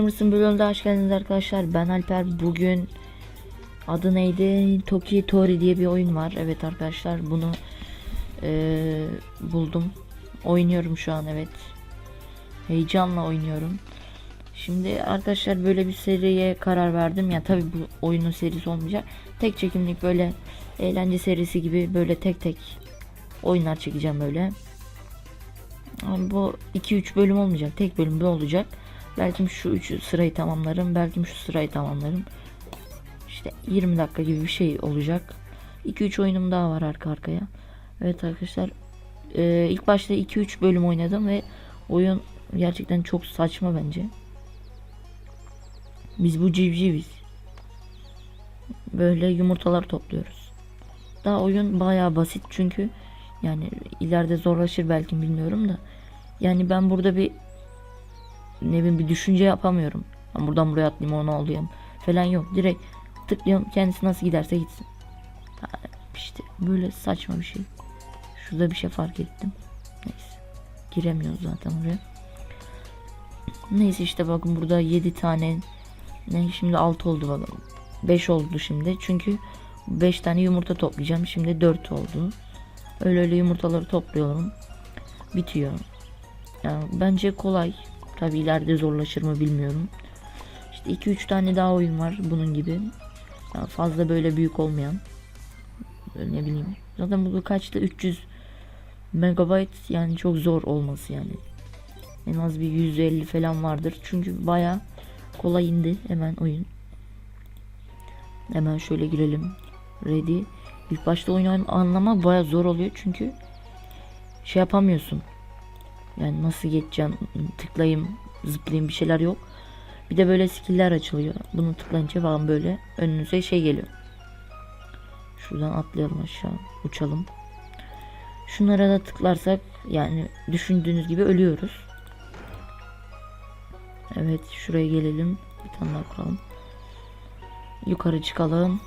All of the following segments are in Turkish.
Gamers'ın bölümünde hoş geldiniz arkadaşlar. Ben Alper. Bugün adı neydi? Toki Tori diye bir oyun var. Evet arkadaşlar bunu eee, buldum. Oynuyorum şu an evet. Heyecanla oynuyorum. Şimdi arkadaşlar böyle bir seriye karar verdim. Ya tabi bu oyunun serisi olmayacak. Tek çekimlik böyle eğlence serisi gibi böyle tek tek oyunlar çekeceğim böyle. Ama bu 2-3 bölüm olmayacak. Tek bölüm olacak. Belki şu 3 sırayı tamamlarım. Belki şu sırayı tamamlarım. İşte 20 dakika gibi bir şey olacak. 2-3 oyunum daha var arka arkaya. Evet arkadaşlar. Ee, ilk başta 2-3 bölüm oynadım ve oyun gerçekten çok saçma bence. Biz bu civciviz. Böyle yumurtalar topluyoruz. Daha oyun bayağı basit çünkü yani ileride zorlaşır belki bilmiyorum da. Yani ben burada bir ne bileyim bir düşünce yapamıyorum. Ben buradan buraya atlayayım onu alayım falan yok. Direkt tıklıyorum kendisi nasıl giderse gitsin. Ha, İşte böyle saçma bir şey. Şurada bir şey fark ettim. Neyse. Giremiyoruz zaten oraya. Neyse işte bakın burada 7 tane ne şimdi 6 oldu bakın. 5 oldu şimdi. Çünkü 5 tane yumurta toplayacağım. Şimdi 4 oldu. Öyle öyle yumurtaları topluyorum. Bitiyor. Yani bence kolay. Tabi ileride zorlaşır mı bilmiyorum. İşte 2-3 tane daha oyun var bunun gibi. Yani fazla böyle büyük olmayan. Böyle ne bileyim. Zaten bu kaçtı 300 megabayt yani çok zor olması yani. En az bir 150 falan vardır. Çünkü baya kolay indi hemen oyun. Hemen şöyle girelim. Ready. İlk başta oyunu anlamak baya zor oluyor çünkü şey yapamıyorsun. Yani nasıl geçeceğim, tıklayayım, zıplayayım bir şeyler yok. Bir de böyle skill'ler açılıyor. Bunu tıklayınca falan böyle önünüze şey geliyor. Şuradan atlayalım aşağı, uçalım. Şunlara da tıklarsak yani düşündüğünüz gibi ölüyoruz. Evet şuraya gelelim. Bir tane daha kuralım. Yukarı çıkalım.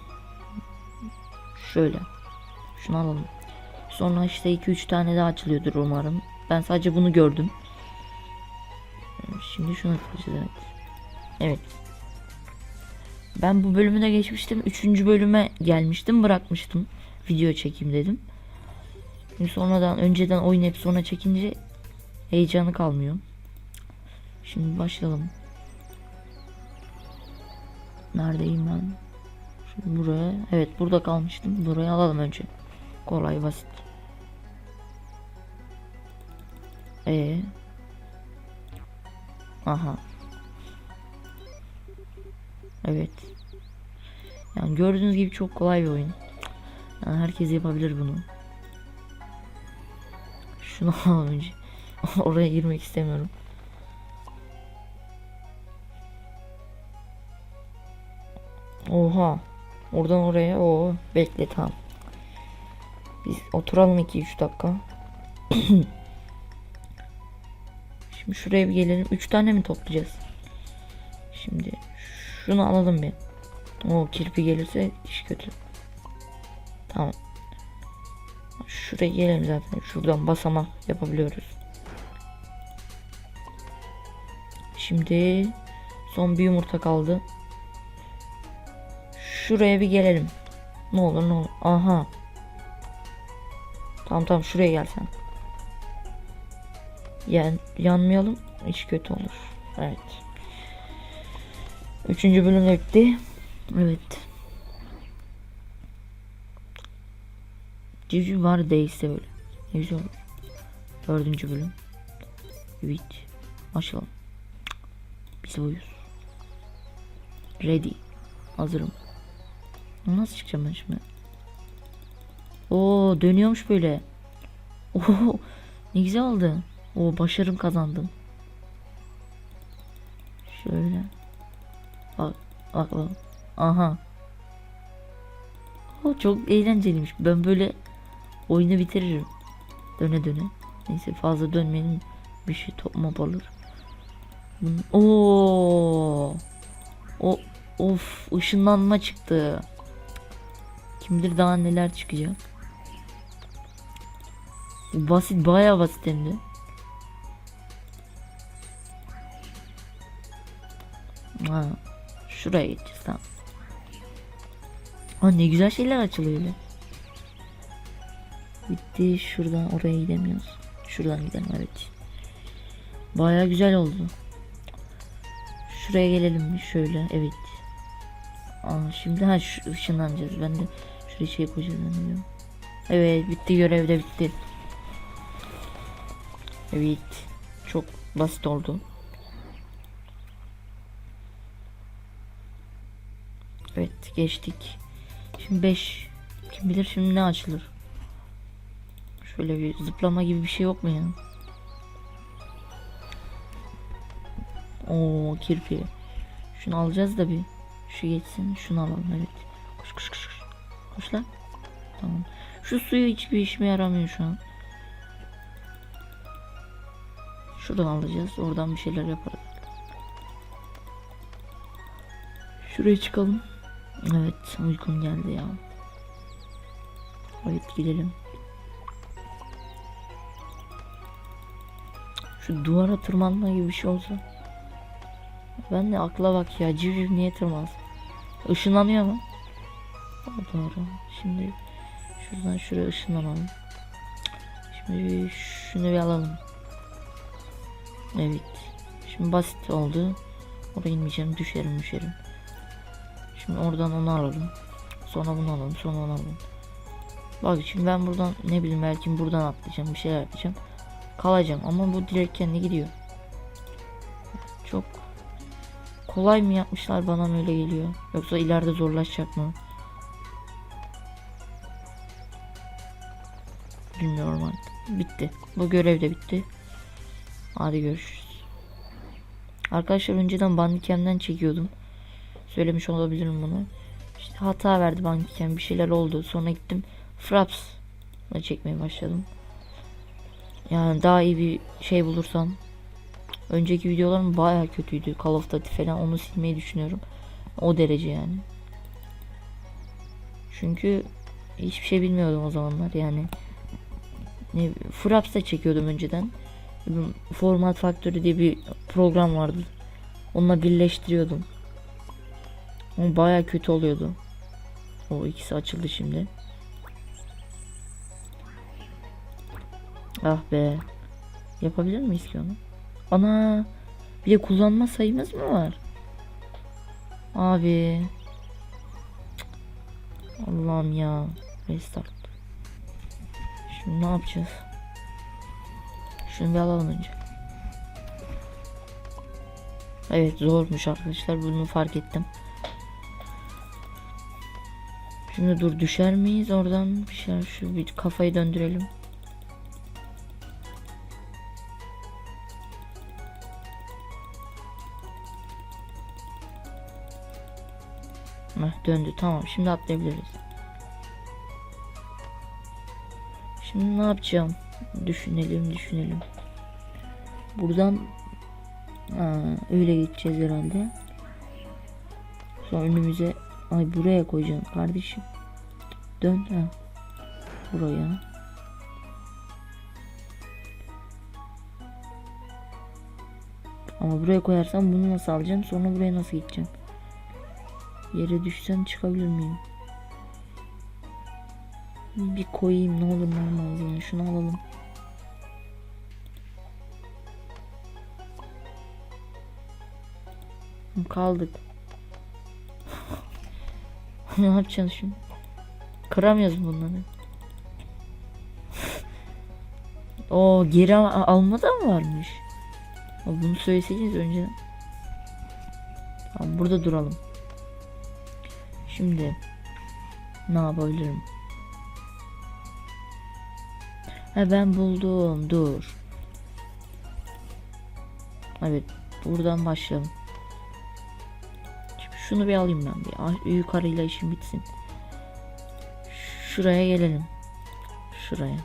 Şöyle. Şunu alalım. Sonra işte 2-3 tane daha açılıyordur umarım. Ben sadece bunu gördüm. Şimdi şuna tıklayacağız evet. Evet. Ben bu bölümü de geçmiştim. Üçüncü bölüme gelmiştim. Bırakmıştım. Video çekeyim dedim. Şimdi sonradan önceden oynayıp sonra çekince heyecanı kalmıyor. Şimdi başlayalım. Neredeyim ben? Şimdi buraya. Evet burada kalmıştım. Burayı alalım önce. Kolay basit. Ee. Aha. Evet. Yani gördüğünüz gibi çok kolay bir oyun. Yani herkes yapabilir bunu. Şunu alalım önce. Oraya girmek istemiyorum. Oha. Oradan oraya o bekle tamam. Biz oturalım 2-3 dakika. Şimdi şuraya bir gelelim. 3 tane mi toplayacağız? Şimdi şunu alalım bir. O kirpi gelirse iş kötü. Tamam. Şuraya gelelim zaten. Şuradan basama yapabiliyoruz. Şimdi son bir yumurta kaldı. Şuraya bir gelelim. Ne olur ne olur. Aha. Tamam tamam şuraya gelsen. Yani yanmayalım. Hiç kötü olur. Evet. Üçüncü bölüm de bitti. Evet. Civciv var değilse böyle. Ne güzel olur. Dördüncü bölüm. Evet. Başlayalım. Biz oyuz. Ready. Hazırım. Nasıl çıkacağım ben şimdi? Oo dönüyormuş böyle. Oo ne güzel oldu. Oo başarım kazandım. Şöyle. Bak bak bak. Aha. O çok eğlenceliymiş. Ben böyle oyunu bitiririm. Döne döne. Neyse fazla dönmenin bir şey top mop olur. Bunun- Oo. O of ışınlanma çıktı. Kim bilir daha neler çıkacak. Basit bayağı basit hem de. Ha, şuraya gideceğiz tamam. Ha ne güzel şeyler açılıyor öyle. Bitti şuradan oraya gidemiyoruz. Şuradan gidelim evet. Baya güzel oldu. Şuraya gelelim? Şöyle evet. Aa, şimdi ha ışınlanacağız. Ben de şuraya şey zannediyorum. Evet bitti görev de bitti. Evet. Çok basit oldu. Evet geçtik. Şimdi 5. Kim bilir şimdi ne açılır. Şöyle bir zıplama gibi bir şey yok mu ya? Oo kirpi. Şunu alacağız da bir. Şu geçsin. Şunu alalım evet. Koş koş koş. Koş, lan. Tamam. Şu suyu hiçbir işime yaramıyor şu an. Şuradan alacağız. Oradan bir şeyler yaparız. Şuraya çıkalım. Evet uykum geldi ya. Evet gidelim. Şu duvara tırmanma gibi bir şey olsa. Ben de akla bak ya civ niye tırmaz? Işınlanıyor mu? Aa, doğru. Şimdi şuradan şuraya ışınlanalım. Şimdi şunu bir alalım. Evet. Şimdi basit oldu. Oraya inmeyeceğim. Düşerim düşerim. Şimdi oradan onu alalım. Sonra bunu alalım. Sonra onu alalım. Bak şimdi ben buradan ne bileyim belki buradan atlayacağım. Bir şeyler yapacağım. Kalacağım ama bu direkt kendi gidiyor. Çok kolay mı yapmışlar bana mı öyle geliyor. Yoksa ileride zorlaşacak mı? Bilmiyorum artık. Bitti. Bu görev de bitti. Hadi görüşürüz. Arkadaşlar önceden Bandicam'den çekiyordum. Söylemiş olabilirim bunu. İşte hata verdi Bandicam bir şeyler oldu. Sonra gittim Fraps'la çekmeye başladım. Yani daha iyi bir şey bulursam. Önceki videolarım baya kötüydü. Call of Duty falan onu silmeyi düşünüyorum. O derece yani. Çünkü hiçbir şey bilmiyordum o zamanlar yani. Ne, Fraps'ta çekiyordum önceden. Format Factory diye bir program vardı. Onunla birleştiriyordum. Ama baya kötü oluyordu. O ikisi açıldı şimdi. Ah be. Yapabilir miyiz ki onu? Ana. Bir de kullanma sayımız mı var? Abi. Allah'ım ya. Restart. Şimdi ne yapacağız? Şunu bir alalım önce. Evet zormuş arkadaşlar bunu fark ettim. Şimdi dur düşer miyiz oradan bir şey şu bir kafayı döndürelim. Heh, döndü tamam şimdi atlayabiliriz. Şimdi ne yapacağım? Düşünelim düşünelim. Buradan ha, öyle geçeceğiz herhalde. Sonra önümüze ay buraya koyacağım kardeşim. Dön ha. Buraya. Ama buraya koyarsam bunu nasıl alacağım? Sonra buraya nasıl gideceğim? Yere düşsem çıkabilir miyim? Bir koyayım ne olur ne olmaz yani şunu alalım. Kaldık. ne yapacaksın şimdi? Kıramıyoruz bunları. O geri al alma da mı varmış? Bunu söyleseydiniz önceden. Tamam burada duralım. Şimdi ne yapabilirim? Ha ben buldum. Dur. Evet. Buradan başlayalım. Şimdi şunu bir alayım ben bir. Ah, Yukarıyla işim bitsin. Şuraya gelelim. Şuraya.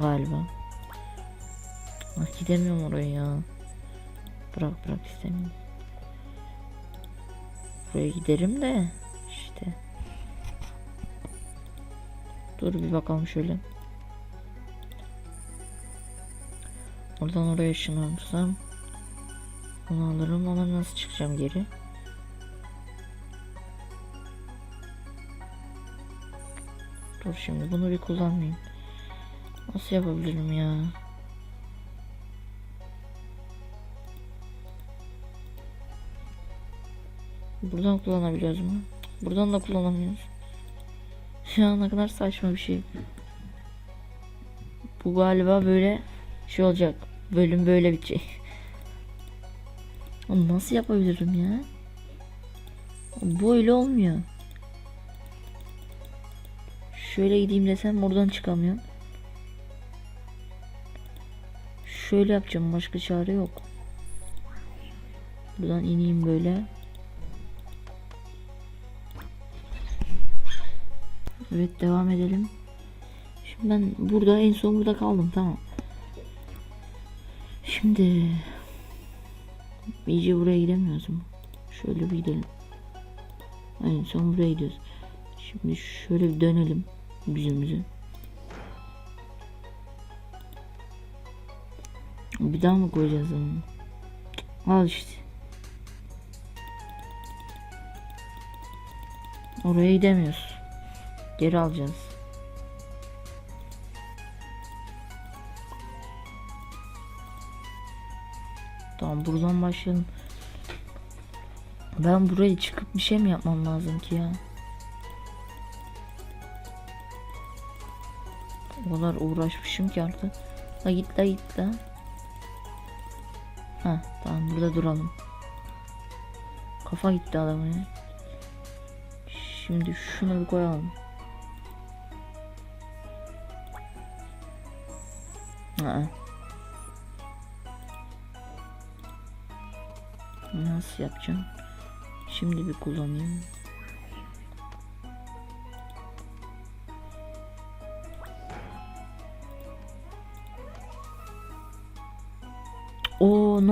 Galiba. Ah, gidemiyorum oraya ya. Bırak bırak istemiyorum. Buraya giderim de işte. Dur bir bakalım şöyle. Oradan oraya ışınlanırsam. Bunu alırım ama nasıl çıkacağım geri? Dur şimdi bunu bir kullanmayayım. Nasıl yapabilirim ya? Buradan kullanabiliyoruz mu? Buradan da kullanamıyoruz. Ya ne kadar saçma bir şey. Bu galiba böyle şey olacak. Bölüm böyle bitecek. Onu nasıl yapabilirim ya? Bu öyle olmuyor. Şöyle gideyim desem buradan çıkamıyorum. Şöyle yapacağım başka çare yok. Buradan ineyim böyle. Evet devam edelim. Şimdi ben burada en son burada kaldım tamam. Şimdi iyice buraya gidemiyoruz mu? Şöyle bir gidelim. En son buraya gidiyoruz. Şimdi şöyle bir dönelim yüzümüzü. Bir daha mı koyacağız onu? Al işte. Oraya gidemiyoruz. Geri alacağız. Tamam buradan başlayalım. Ben buraya çıkıp bir şey mi yapmam lazım ki ya? O kadar uğraşmışım ki artık. La git la git la. Ha tamam burada duralım. Kafa gitti adamın. Şimdi şunu bir koyalım. Ha. Nasıl yapacağım? Şimdi bir kullanayım.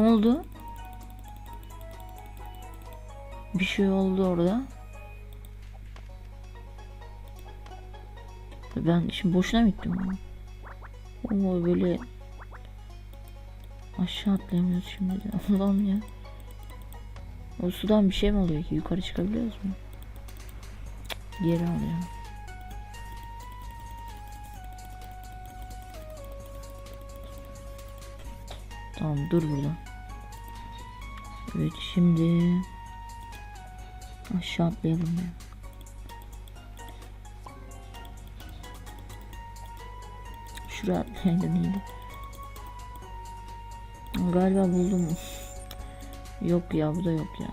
Oldu? Bir şey oldu orada. Ben şimdi boşuna mı gittim? Oo böyle aşağı atlayamıyoruz şimdi. Allah'ım ya. O sudan bir şey mi oluyor ki? Yukarı çıkabiliyoruz mu? Geri alıyorum. Tamam dur burada. Evet şimdi aşağı atlayalım ya. Şuraya atlayalım iyiydi. Galiba buldum. Yok ya bu da yok ya.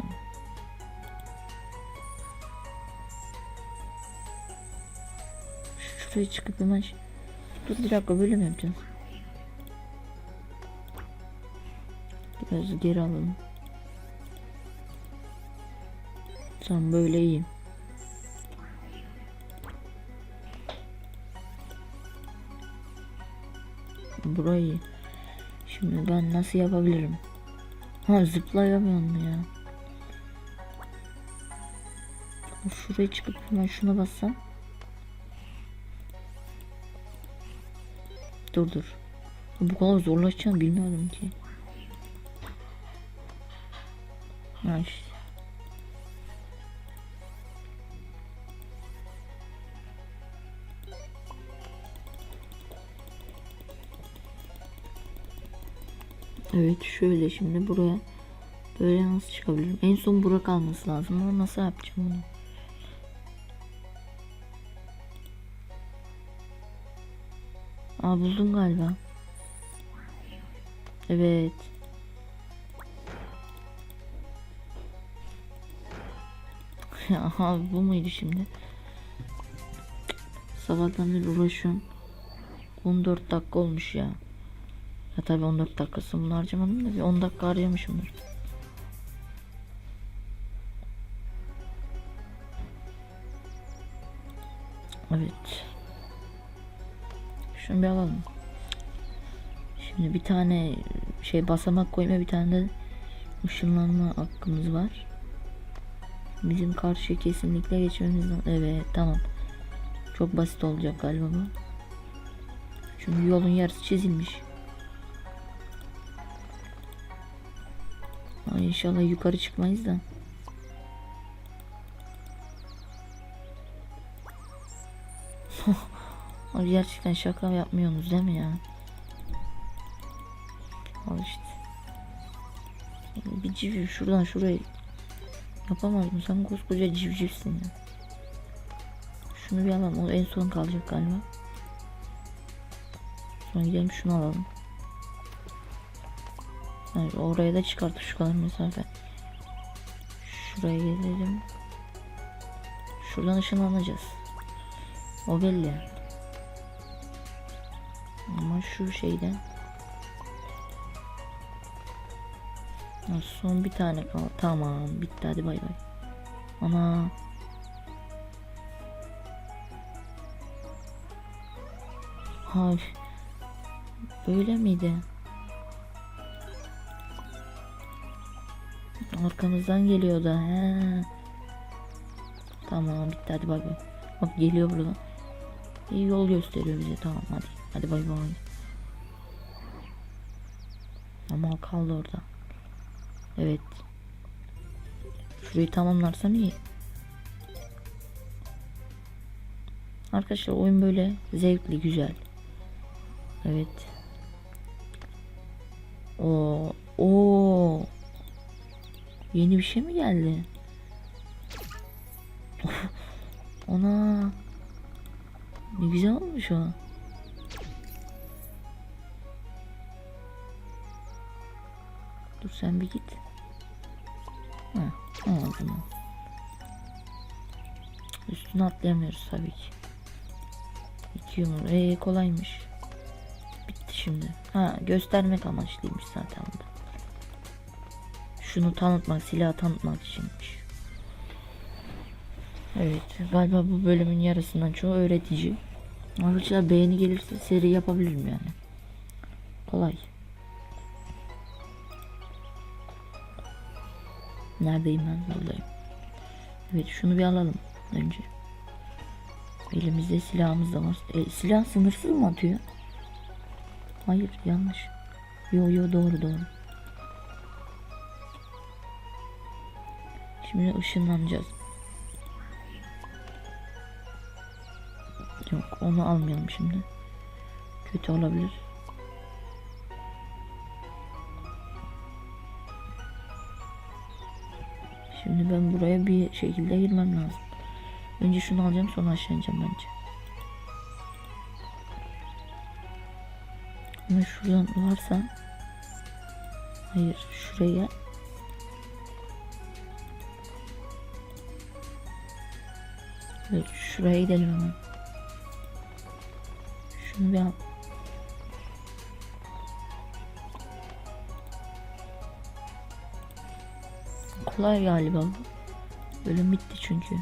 Şuraya çıkıp hemen ş- Dur bir dakika böyle mi yapacağız? Biraz geri alalım. Tamam böyle iyi. Burayı Şimdi ben nasıl yapabilirim? Ha zıplayamıyorum ya. Şuraya çıkıp hemen şuna bassam. Dur dur. Bu kadar zorlaşacağını bilmiyordum ki. Ha işte. Evet şöyle şimdi buraya böyle nasıl çıkabilirim? En son bura kalması lazım ama nasıl yapacağım bunu? Aa buldum galiba. Evet. Aha bu muydu şimdi? Sabahtan beri uğraşıyorum. 14 dakika olmuş ya. Ya tabii 14 dakikası bunu harcamadım da bir 10 dakika harcamışımdır. Evet. Şunu bir alalım. Şimdi bir tane şey basamak koyma bir tane de ışınlanma hakkımız var. Bizim karşıya kesinlikle geçmemiz lazım. Evet tamam. Çok basit olacak galiba bu. Çünkü yolun yarısı çizilmiş. Ay inşallah yukarı çıkmayız da. Abi gerçekten şaka yapmıyorsunuz değil mi ya? Al işte. Bir civciv şuradan şuraya yapamaz mı? Sen koskoca civcivsin ya. Şunu bir alalım. O en son kalacak galiba. Sonra gidelim şunu alalım. Hayır, oraya da çıkarttık şu kadar mesafe. Şuraya gelelim. Şuradan ışınlanacağız. O belli. Ama şu şeyde. Ha, son bir tane kaldı. Tamam bitti hadi bay bay. Ana. Hay. Böyle miydi? Arkamızdan geliyordu. He. Tamam bitti hadi bay bay. Bak geliyor buradan. İyi yol gösteriyor bize tamam hadi. Hadi bay bay. Ama kaldı orada. Evet. Şurayı tamamlarsam iyi. Arkadaşlar oyun böyle zevkli güzel. Evet. O o Yeni bir şey mi geldi? Ona ne güzel olmuş o. Dur sen bir git. Ha, ağzına. Üstüne atlayamıyoruz tabii ki. İki yumruk. Ee, kolaymış. Bitti şimdi. Ha göstermek amaçlıymış zaten bu. Şunu tanıtmak, silahı tanıtmak içinmiş. Evet, galiba bu bölümün yarısından çoğu öğretici. Arkadaşlar beğeni gelirse seri yapabilirim yani. Kolay. Neredeyim ben? Buradayım. Evet şunu bir alalım önce. Elimizde silahımız da var. E, silah sınırsız mı atıyor? Hayır yanlış. Yo yo doğru doğru. Şimdi ışınlanacağız. Yok onu almayalım şimdi. Kötü olabilir. Şimdi ben buraya bir şekilde girmem lazım. Önce şunu alacağım sonra aşağı ineceğim bence. Ama şuradan varsa Hayır şuraya Evet şuraya gidelim hemen. Şunu bir al. Kolay galiba. Bölüm bitti çünkü.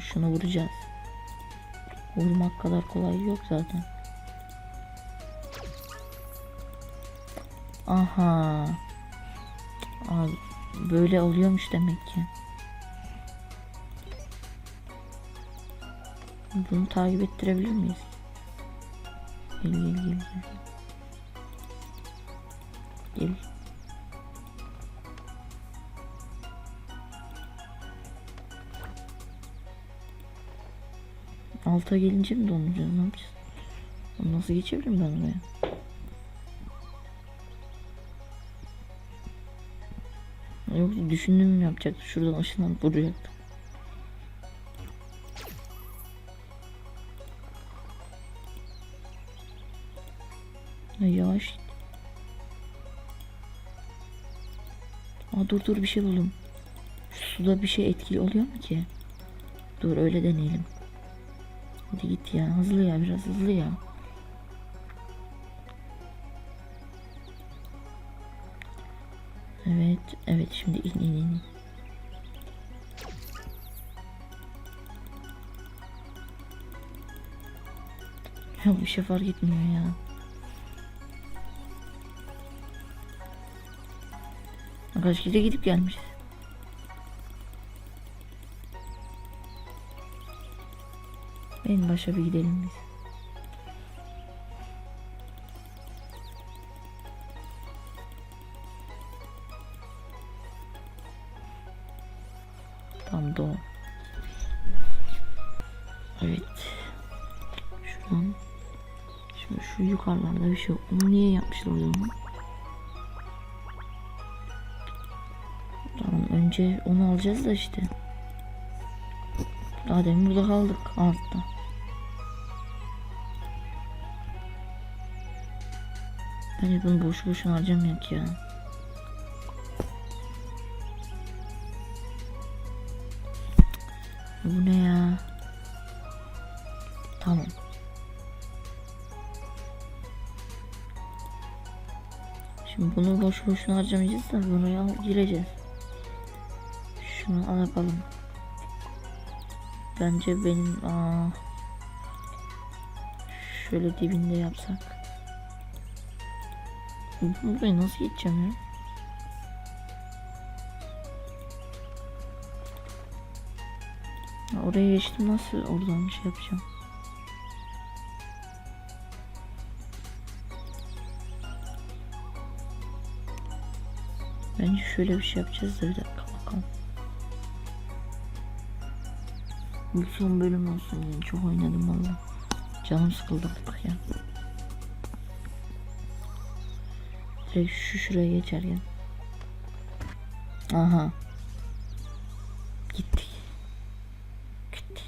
Şunu vuracağız. Vurmak kadar kolay yok zaten. Aha. Böyle oluyormuş demek ki. Bunu takip ettirebilir miyiz? Gel gel gel gel. Gel. Alta gelince mi donacağız? Ne yapacağız? Nasıl geçebilirim ben oraya? Yok düşündüğüm yapacaktı. Şuradan ışınlanıp vuracaktı. Ya yavaş. Aa dur dur bir şey buldum. Suda bir şey etkili oluyor mu ki? Dur öyle deneyelim. Hadi git ya hızlı ya biraz hızlı ya. Evet şimdi in in in. Ya bir şey fark etmiyor ya. Kaç kere gidip gelmişiz. En başa bir gidelim biz. Bir şey yok. Niye yapmışlar o zaman? Tamam önce onu alacağız da işte. Daha demin burada kaldık altta. Bence bunu boş boşuna harcamayak ya. Bunu boşuna harcamayacağız da al- gireceğiz. Şunu al yapalım. Bence benim aa, şöyle dibinde yapsak. Burayı nasıl geçeceğim ya? Ya Oraya geçtim nasıl oradan şey yapacağım? Bence şöyle bir şey yapacağız da bir dakika bakalım. Bu son bölüm olsun yani çok oynadım valla. Canım sıkıldı artık ya. Direkt şu şuraya geçerken. Aha. Gittik. Gittik.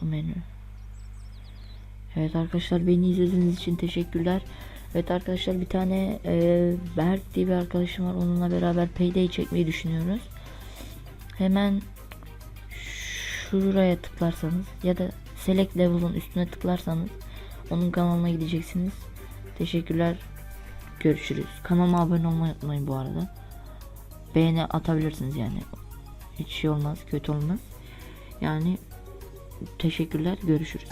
Bu menü. Evet arkadaşlar beni izlediğiniz için teşekkürler. Evet arkadaşlar bir tane e, Berk diye bir arkadaşım var. Onunla beraber Payday çekmeyi düşünüyoruz. Hemen şuraya tıklarsanız ya da Select Level'ın üstüne tıklarsanız onun kanalına gideceksiniz. Teşekkürler. Görüşürüz. Kanalıma abone olmayı unutmayın bu arada. Beğeni atabilirsiniz yani. Hiç şey olmaz, kötü olmaz. Yani teşekkürler. Görüşürüz.